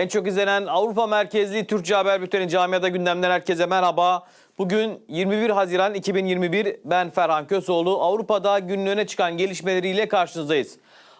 En çok izlenen Avrupa merkezli Türkçe Haber Bülteni Camiada Gündemden herkese merhaba. Bugün 21 Haziran 2021 ben Ferhan Kösoğlu. Avrupa'da günün çıkan gelişmeleriyle karşınızdayız.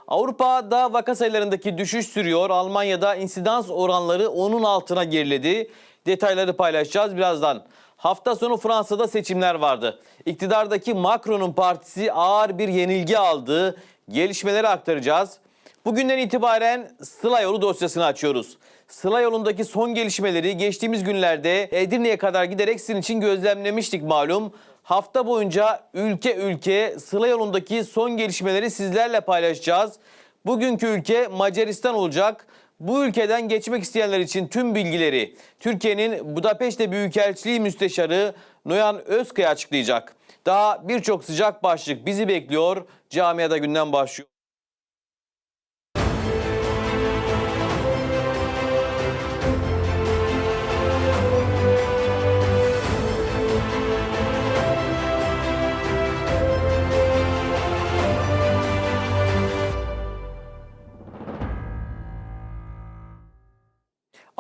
Avrupa'da vaka sayılarındaki düşüş sürüyor. Almanya'da insidans oranları onun altına geriledi. Detayları paylaşacağız birazdan. Hafta sonu Fransa'da seçimler vardı. İktidardaki Macron'un partisi ağır bir yenilgi aldı. Gelişmeleri aktaracağız. Bugünden itibaren Sıla Yolu dosyasını açıyoruz. Sıla yolundaki son gelişmeleri geçtiğimiz günlerde Edirne'ye kadar giderek sizin için gözlemlemiştik malum. Hafta boyunca ülke ülke Sıla yolundaki son gelişmeleri sizlerle paylaşacağız. Bugünkü ülke Macaristan olacak. Bu ülkeden geçmek isteyenler için tüm bilgileri Türkiye'nin Budapeşte Büyükelçiliği Müsteşarı Noyan Özkaya açıklayacak. Daha birçok sıcak başlık bizi bekliyor. Camiada günden başlıyor.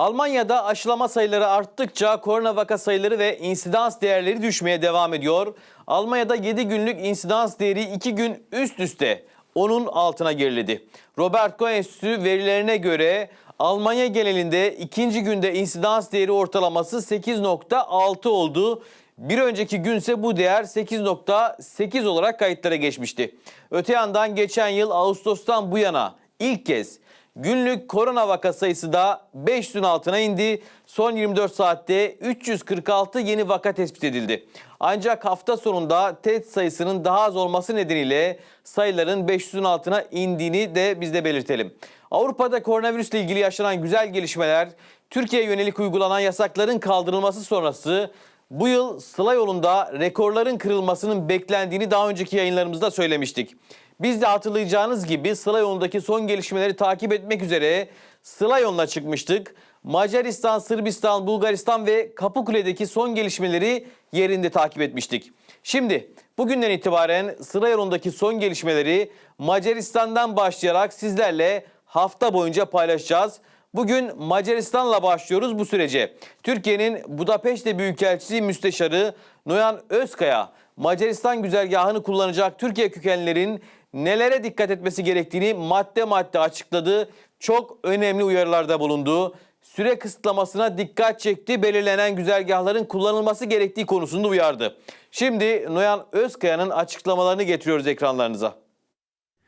Almanya'da aşılama sayıları arttıkça korona vaka sayıları ve insidans değerleri düşmeye devam ediyor. Almanya'da 7 günlük insidans değeri 2 gün üst üste onun altına geriledi. Robert Koch Enstitüsü verilerine göre Almanya genelinde ikinci günde insidans değeri ortalaması 8.6 oldu. Bir önceki günse bu değer 8.8 olarak kayıtlara geçmişti. Öte yandan geçen yıl Ağustos'tan bu yana ilk kez Günlük korona vaka sayısı da 500'ün altına indi. Son 24 saatte 346 yeni vaka tespit edildi. Ancak hafta sonunda test sayısının daha az olması nedeniyle sayıların 500'ün altına indiğini de biz de belirtelim. Avrupa'da koronavirüsle ilgili yaşanan güzel gelişmeler, Türkiye'ye yönelik uygulanan yasakların kaldırılması sonrası bu yıl Sıla yolunda rekorların kırılmasının beklendiğini daha önceki yayınlarımızda söylemiştik. Biz de hatırlayacağınız gibi Sıla son gelişmeleri takip etmek üzere Sıla çıkmıştık. Macaristan, Sırbistan, Bulgaristan ve Kapıkule'deki son gelişmeleri yerinde takip etmiştik. Şimdi bugünden itibaren Sıla son gelişmeleri Macaristan'dan başlayarak sizlerle hafta boyunca paylaşacağız. Bugün Macaristan'la başlıyoruz bu sürece. Türkiye'nin Budapeşte Büyükelçiliği Müsteşarı Noyan Özkaya, Macaristan güzergahını kullanacak Türkiye kökenlilerin nelere dikkat etmesi gerektiğini madde madde açıkladı. Çok önemli uyarılarda bulundu. Süre kısıtlamasına dikkat çekti. Belirlenen güzergahların kullanılması gerektiği konusunda uyardı. Şimdi Noyan Özkaya'nın açıklamalarını getiriyoruz ekranlarınıza.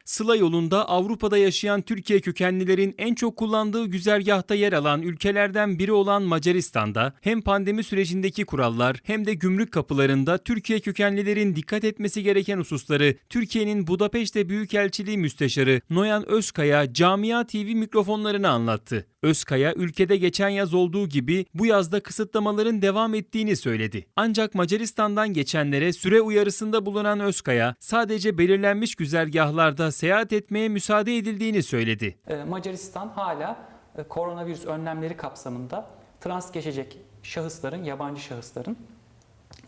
Sıla yolunda Avrupa'da yaşayan Türkiye kökenlilerin en çok kullandığı güzergahta yer alan ülkelerden biri olan Macaristan'da hem pandemi sürecindeki kurallar hem de gümrük kapılarında Türkiye kökenlilerin dikkat etmesi gereken hususları Türkiye'nin Budapeşte Büyükelçiliği Müsteşarı Noyan Özkaya Camia TV mikrofonlarına anlattı. Özkaya ülkede geçen yaz olduğu gibi bu yazda kısıtlamaların devam ettiğini söyledi. Ancak Macaristan'dan geçenlere süre uyarısında bulunan Özkaya sadece belirlenmiş güzergahlarda seyahat etmeye müsaade edildiğini söyledi. Ee, Macaristan hala e, koronavirüs önlemleri kapsamında trans geçecek şahısların, yabancı şahısların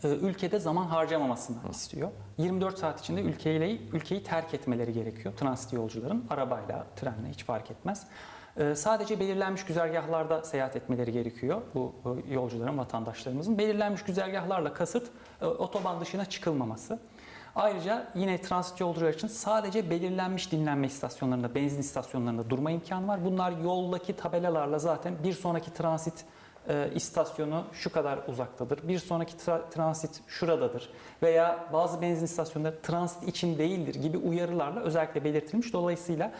e, ülkede zaman harcamamasını istiyor. 24 saat içinde ülkeyi, ülkeyi terk etmeleri gerekiyor transit yolcuların. Arabayla, trenle hiç fark etmez. E, Sadece belirlenmiş güzergahlarda seyahat etmeleri gerekiyor bu yolcuların, vatandaşlarımızın. Belirlenmiş güzergahlarla kasıt e, otoban dışına çıkılmaması. Ayrıca yine transit yolcular için sadece belirlenmiş dinlenme istasyonlarında, benzin istasyonlarında durma imkanı var. Bunlar yoldaki tabelalarla zaten bir sonraki transit e, istasyonu şu kadar uzaktadır, bir sonraki tra- transit şuradadır veya bazı benzin istasyonları transit için değildir gibi uyarılarla özellikle belirtilmiş. Dolayısıyla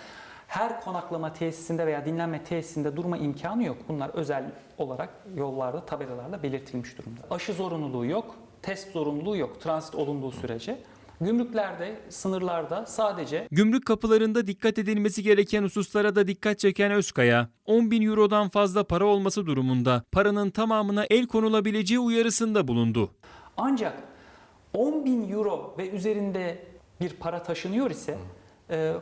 her konaklama tesisinde veya dinlenme tesisinde durma imkanı yok. Bunlar özel olarak yollarda tabelalarla belirtilmiş durumda. Aşı zorunluluğu yok, test zorunluluğu yok transit olunduğu sürece. Gümrüklerde, sınırlarda sadece Gümrük kapılarında dikkat edilmesi gereken hususlara da dikkat çeken Özkaya, 10 bin eurodan fazla para olması durumunda paranın tamamına el konulabileceği uyarısında bulundu. Ancak 10 bin euro ve üzerinde bir para taşınıyor ise e,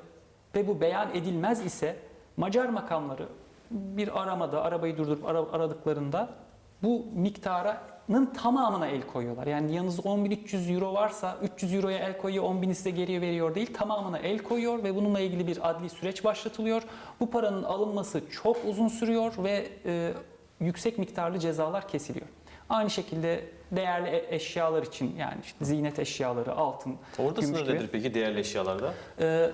ve bu beyan edilmez ise Macar makamları bir aramada arabayı durdurup ara- aradıklarında bu miktarının tamamına el koyuyorlar. Yani yanınızda 10.300 euro varsa 300 euroya el koyuyor, 10.000'i size geriye veriyor değil. Tamamına el koyuyor ve bununla ilgili bir adli süreç başlatılıyor. Bu paranın alınması çok uzun sürüyor ve e, yüksek miktarlı cezalar kesiliyor. Aynı şekilde değerli e- eşyalar için yani işte ziynet eşyaları, altın, Orada gümüş sınır gibi. nedir peki değerli eşyalarda? Ee,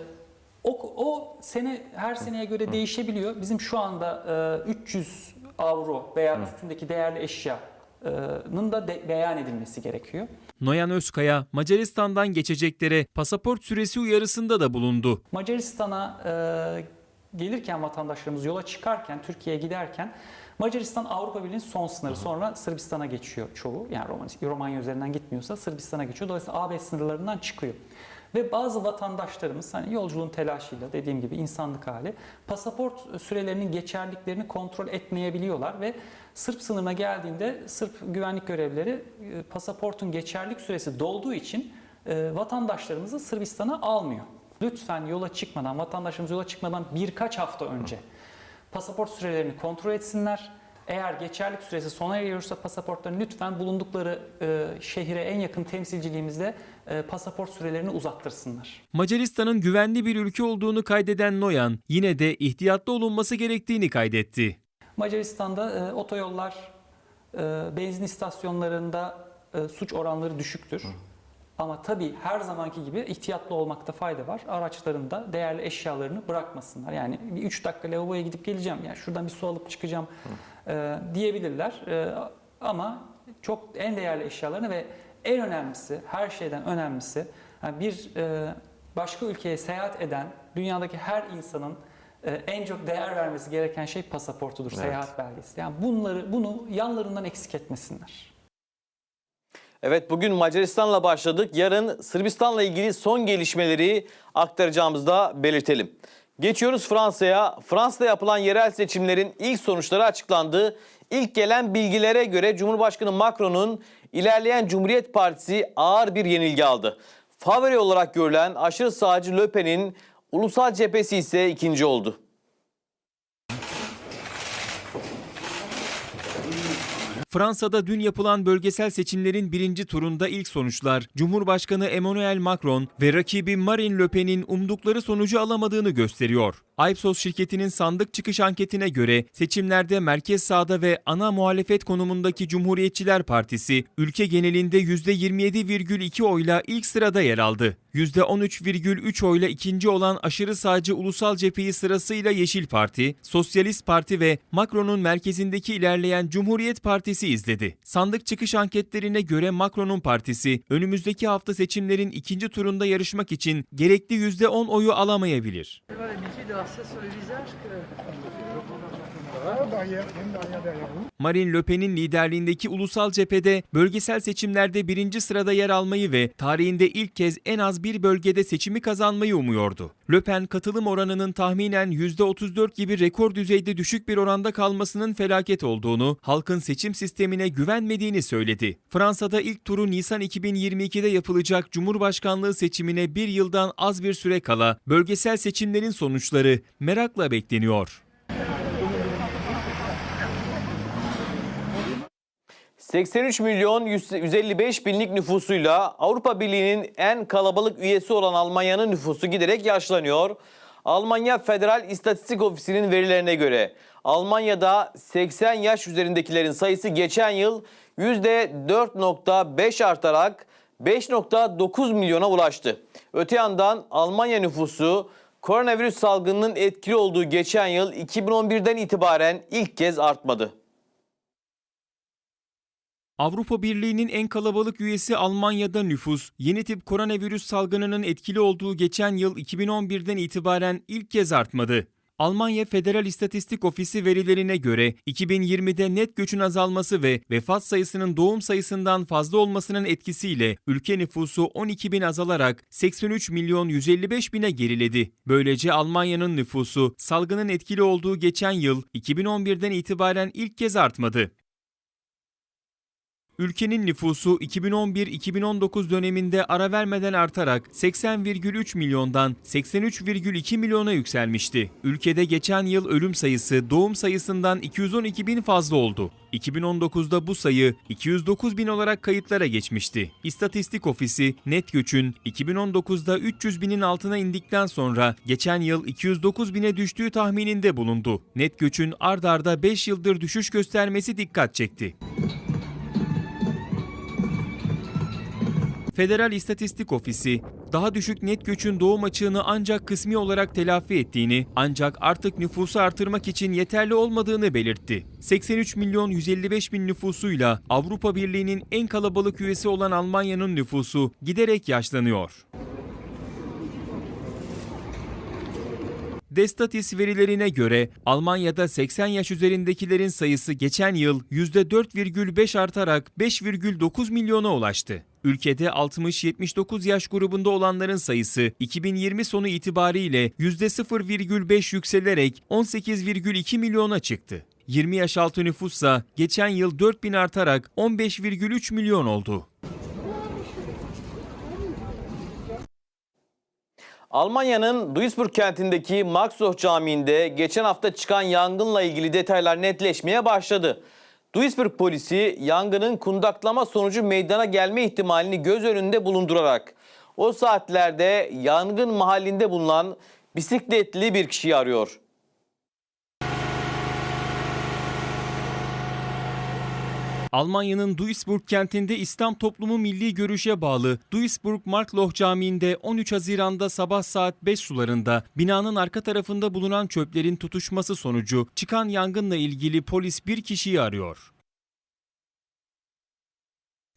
o, o sene her seneye göre değişebiliyor. Bizim şu anda e, 300 avro veya üstündeki değerli eşyanın da de- beyan edilmesi gerekiyor. Noyan Özkaya, Macaristan'dan geçeceklere pasaport süresi uyarısında da bulundu. Macaristan'a e, gelirken vatandaşlarımız yola çıkarken, Türkiye'ye giderken Macaristan Avrupa Birliği'nin son sınırı. Sonra Sırbistan'a geçiyor çoğu. Yani Romanya, Romanya üzerinden gitmiyorsa Sırbistan'a geçiyor. Dolayısıyla AB sınırlarından çıkıyor. Ve bazı vatandaşlarımız hani yolculuğun telaşıyla dediğim gibi insanlık hali pasaport sürelerinin geçerliklerini kontrol etmeyebiliyorlar ve Sırp sınırına geldiğinde Sırp güvenlik görevlileri e, pasaportun geçerlik süresi dolduğu için e, vatandaşlarımızı Sırbistan'a almıyor. Lütfen yola çıkmadan, vatandaşlarımız yola çıkmadan birkaç hafta önce pasaport sürelerini kontrol etsinler. Eğer geçerlik süresi sona eriyorsa pasaportların lütfen bulundukları e, şehire en yakın temsilciliğimizde e, pasaport sürelerini uzattırsınlar. Macaristan'ın güvenli bir ülke olduğunu kaydeden Noyan, yine de ihtiyatlı olunması gerektiğini kaydetti. Macaristan'da e, otoyollar, e, benzin istasyonlarında e, suç oranları düşüktür. Ama tabii her zamanki gibi ihtiyatlı olmakta fayda var. Araçlarında değerli eşyalarını bırakmasınlar. Yani bir 3 dakika lavaboya gidip geleceğim, yani şuradan bir su alıp çıkacağım e, diyebilirler. E, ama çok en değerli eşyalarını ve en önemlisi, her şeyden önemlisi yani bir e, başka ülkeye seyahat eden dünyadaki her insanın e, en çok değer vermesi gereken şey pasaportudur, Evet. seyahat belgesi. Yani bunları bunu yanlarından eksik etmesinler. Evet bugün Macaristan'la başladık. Yarın Sırbistan'la ilgili son gelişmeleri aktaracağımızı da belirtelim. Geçiyoruz Fransa'ya. Fransa'da yapılan yerel seçimlerin ilk sonuçları açıklandı. İlk gelen bilgilere göre Cumhurbaşkanı Macron'un ilerleyen Cumhuriyet Partisi ağır bir yenilgi aldı. Favori olarak görülen aşırı sağcı Le Pen'in ulusal cephesi ise ikinci oldu. Fransa'da dün yapılan bölgesel seçimlerin birinci turunda ilk sonuçlar Cumhurbaşkanı Emmanuel Macron ve rakibi Marine Le Pen'in umdukları sonucu alamadığını gösteriyor. Ipsos şirketinin sandık çıkış anketine göre seçimlerde merkez sağda ve ana muhalefet konumundaki Cumhuriyetçiler Partisi ülke genelinde %27,2 oyla ilk sırada yer aldı. %13,3 oyla ikinci olan aşırı sağcı Ulusal Cepheyi sırasıyla Yeşil Parti, Sosyalist Parti ve Macron'un merkezindeki ilerleyen Cumhuriyet Partisi izledi. Sandık çıkış anketlerine göre Macron'un partisi önümüzdeki hafta seçimlerin ikinci turunda yarışmak için gerekli %10 oyu alamayabilir. Marine Le Pen'in liderliğindeki ulusal cephede bölgesel seçimlerde birinci sırada yer almayı ve tarihinde ilk kez en az bir bölgede seçimi kazanmayı umuyordu. Le Pen katılım oranının tahminen %34 gibi rekor düzeyde düşük bir oranda kalmasının felaket olduğunu, halkın seçim sistemine güvenmediğini söyledi. Fransa'da ilk turu Nisan 2022'de yapılacak Cumhurbaşkanlığı seçimine bir yıldan az bir süre kala bölgesel seçimlerin sonuçları merakla bekleniyor. 83 milyon 155 binlik nüfusuyla Avrupa Birliği'nin en kalabalık üyesi olan Almanya'nın nüfusu giderek yaşlanıyor. Almanya Federal İstatistik Ofisi'nin verilerine göre Almanya'da 80 yaş üzerindekilerin sayısı geçen yıl %4.5 artarak 5.9 milyona ulaştı. Öte yandan Almanya nüfusu koronavirüs salgınının etkili olduğu geçen yıl 2011'den itibaren ilk kez artmadı. Avrupa Birliği'nin en kalabalık üyesi Almanya'da nüfus, yeni tip koronavirüs salgınının etkili olduğu geçen yıl 2011'den itibaren ilk kez artmadı. Almanya Federal İstatistik Ofisi verilerine göre 2020'de net göçün azalması ve vefat sayısının doğum sayısından fazla olmasının etkisiyle ülke nüfusu 12 bin azalarak 83 milyon 155 bine geriledi. Böylece Almanya'nın nüfusu salgının etkili olduğu geçen yıl 2011'den itibaren ilk kez artmadı. Ülkenin nüfusu 2011-2019 döneminde ara vermeden artarak 80,3 milyondan 83,2 milyona yükselmişti. Ülkede geçen yıl ölüm sayısı doğum sayısından 212 bin fazla oldu. 2019'da bu sayı 209 bin olarak kayıtlara geçmişti. İstatistik Ofisi net göçün 2019'da 300 binin altına indikten sonra geçen yıl 209 bine düştüğü tahmininde bulundu. Net göçün ard arda 5 yıldır düşüş göstermesi dikkat çekti. Federal İstatistik Ofisi, daha düşük net göçün doğum açığını ancak kısmi olarak telafi ettiğini, ancak artık nüfusu artırmak için yeterli olmadığını belirtti. 83 milyon 155 bin nüfusuyla Avrupa Birliği'nin en kalabalık üyesi olan Almanya'nın nüfusu giderek yaşlanıyor. Destatis verilerine göre Almanya'da 80 yaş üzerindekilerin sayısı geçen yıl %4,5 artarak 5,9 milyona ulaştı. Ülkede 60-79 yaş grubunda olanların sayısı 2020 sonu itibariyle %0,5 yükselerek 18,2 milyona çıktı. 20 yaş altı nüfussa geçen yıl 4 bin artarak 15,3 milyon oldu. Almanya'nın Duisburg kentindeki Maxloh Camii'nde geçen hafta çıkan yangınla ilgili detaylar netleşmeye başladı. Duisburg polisi yangının kundaklama sonucu meydana gelme ihtimalini göz önünde bulundurarak o saatlerde yangın mahallinde bulunan bisikletli bir kişiyi arıyor. Almanya'nın Duisburg kentinde İslam toplumu milli görüşe bağlı Duisburg Markloh Camii'nde 13 Haziran'da sabah saat 5 sularında binanın arka tarafında bulunan çöplerin tutuşması sonucu çıkan yangınla ilgili polis bir kişiyi arıyor.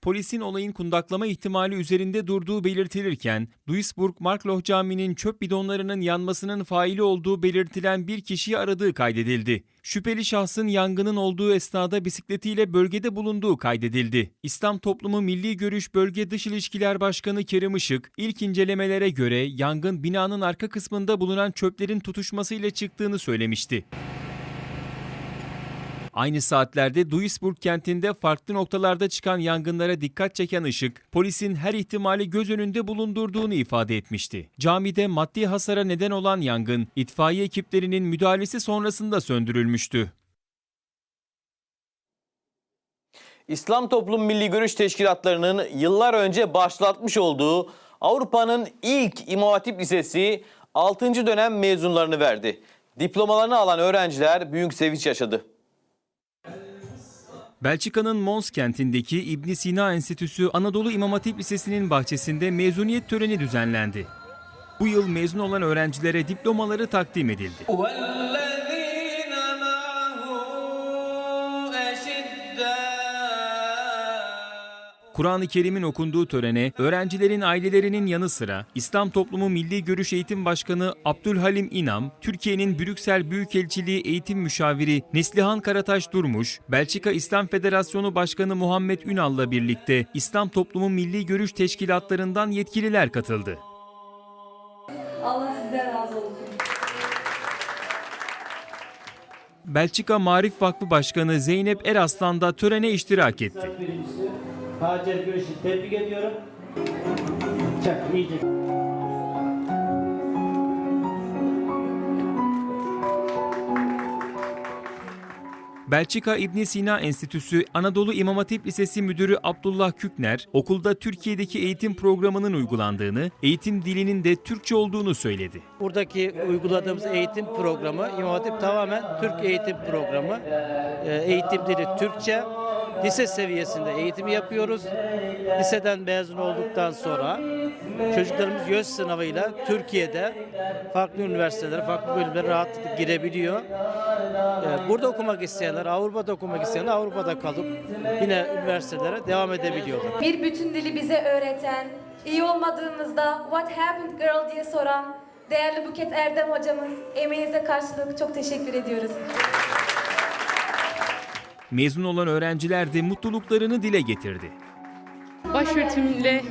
Polisin olayın kundaklama ihtimali üzerinde durduğu belirtilirken, Duisburg Markloh Camii'nin çöp bidonlarının yanmasının faili olduğu belirtilen bir kişiyi aradığı kaydedildi. Şüpheli şahsın yangının olduğu esnada bisikletiyle bölgede bulunduğu kaydedildi. İslam Toplumu Milli Görüş Bölge Dış İlişkiler Başkanı Kerim Işık, ilk incelemelere göre yangın binanın arka kısmında bulunan çöplerin tutuşmasıyla çıktığını söylemişti. Aynı saatlerde Duisburg kentinde farklı noktalarda çıkan yangınlara dikkat çeken ışık, polisin her ihtimali göz önünde bulundurduğunu ifade etmişti. Camide maddi hasara neden olan yangın, itfaiye ekiplerinin müdahalesi sonrasında söndürülmüştü. İslam Toplum Milli Görüş Teşkilatları'nın yıllar önce başlatmış olduğu Avrupa'nın ilk İmam Hatip Lisesi 6. dönem mezunlarını verdi. Diplomalarını alan öğrenciler büyük sevinç yaşadı. Belçika'nın Mons kentindeki İbn Sina Enstitüsü Anadolu İmam Hatip Lisesi'nin bahçesinde mezuniyet töreni düzenlendi. Bu yıl mezun olan öğrencilere diplomaları takdim edildi. Kur'an-ı Kerim'in okunduğu törene öğrencilerin ailelerinin yanı sıra İslam Toplumu Milli Görüş Eğitim Başkanı Abdülhalim İnam, Türkiye'nin Brüksel Büyükelçiliği Eğitim Müşaviri Neslihan Karataş Durmuş, Belçika İslam Federasyonu Başkanı Muhammed Ünal'la birlikte İslam Toplumu Milli Görüş Teşkilatlarından yetkililer katıldı. Allah sizden razı olsun. Belçika Marif Vakfı Başkanı Zeynep Eraslan da törene iştirak etti. Hacer Güneş'i tebrik ediyorum. Çak iyice. Belçika İbn Sina Enstitüsü Anadolu İmam Hatip Lisesi Müdürü Abdullah Kükner, okulda Türkiye'deki eğitim programının uygulandığını, eğitim dilinin de Türkçe olduğunu söyledi. Buradaki uyguladığımız eğitim programı İmam Hatip tamamen Türk eğitim programı. Ee, Eğitim dili Türkçe. Lise seviyesinde eğitimi yapıyoruz. Liseden mezun olduktan sonra çocuklarımız YÖS sınavıyla Türkiye'de farklı üniversitelere, farklı bölümlere rahatlıkla girebiliyor. Ee, Burada okumak isteyenler, Avrupa'da okumak isteyenler Avrupa'da kalıp yine üniversitelere devam edebiliyorlar. Bir bütün dili bize öğreten, iyi olmadığımızda what happened girl diye soran değerli Buket Erdem hocamız emeğinize karşılık çok teşekkür ediyoruz. Mezun olan öğrenciler de mutluluklarını dile getirdi. başörtümle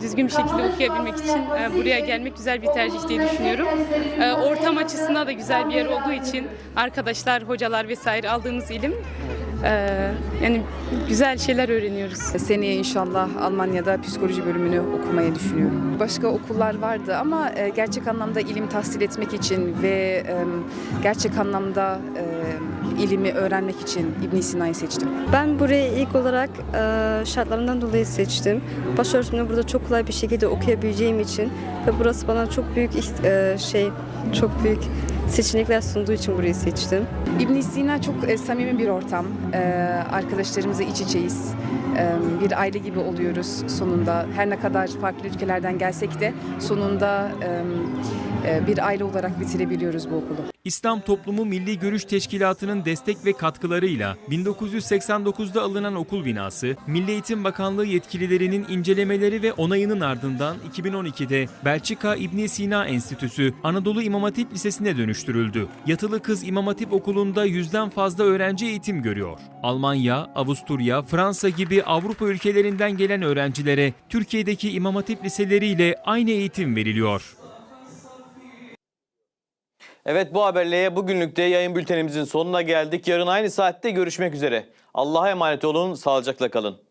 düzgün bir şekilde okuyabilmek için e, buraya gelmek güzel bir tercih diye düşünüyorum. E, Ortam açısından da güzel bir yer olduğu için arkadaşlar, hocalar vesaire aldığımız ilim Ee, yani güzel şeyler öğreniyoruz. Seneye inşallah Almanya'da psikoloji bölümünü okumayı düşünüyorum. Başka okullar vardı ama e, gerçek anlamda ilim tahsil etmek için ve e, gerçek anlamda e, ilimi öğrenmek için ibn Sina'yı seçtim. Ben burayı ilk olarak e, şartlarından dolayı seçtim. Başörtümü burada çok kolay bir şekilde okuyabileceğim için ve burası bana çok büyük e, şey, çok büyük seçenekler sunduğu için burayı seçtim. ibn Sina çok e, samimi bir ortam. E, arkadaşlarımızla iç içeyiz. E, bir aile gibi oluyoruz sonunda. Her ne kadar farklı ülkelerden gelsek de sonunda e, e, bir aile olarak bitirebiliyoruz bu okulu. İslam Toplumu Milli Görüş Teşkilatı'nın destek ve katkılarıyla 1989'da alınan okul binası, Milli Eğitim Bakanlığı yetkililerinin incelemeleri ve onayının ardından 2012'de Belçika İbn Sina Enstitüsü Anadolu İmam Hatip Lisesi'ne dönüştürüldü. Yatılı Kız İmam Hatip Okulu'nda yüzden fazla öğrenci eğitim görüyor. Almanya, Avusturya, Fransa gibi Avrupa ülkelerinden gelen öğrencilere Türkiye'deki İmam Hatip liseleriyle aynı eğitim veriliyor. Evet bu haberle bugünlük de yayın bültenimizin sonuna geldik. Yarın aynı saatte görüşmek üzere. Allah'a emanet olun, sağlıcakla kalın.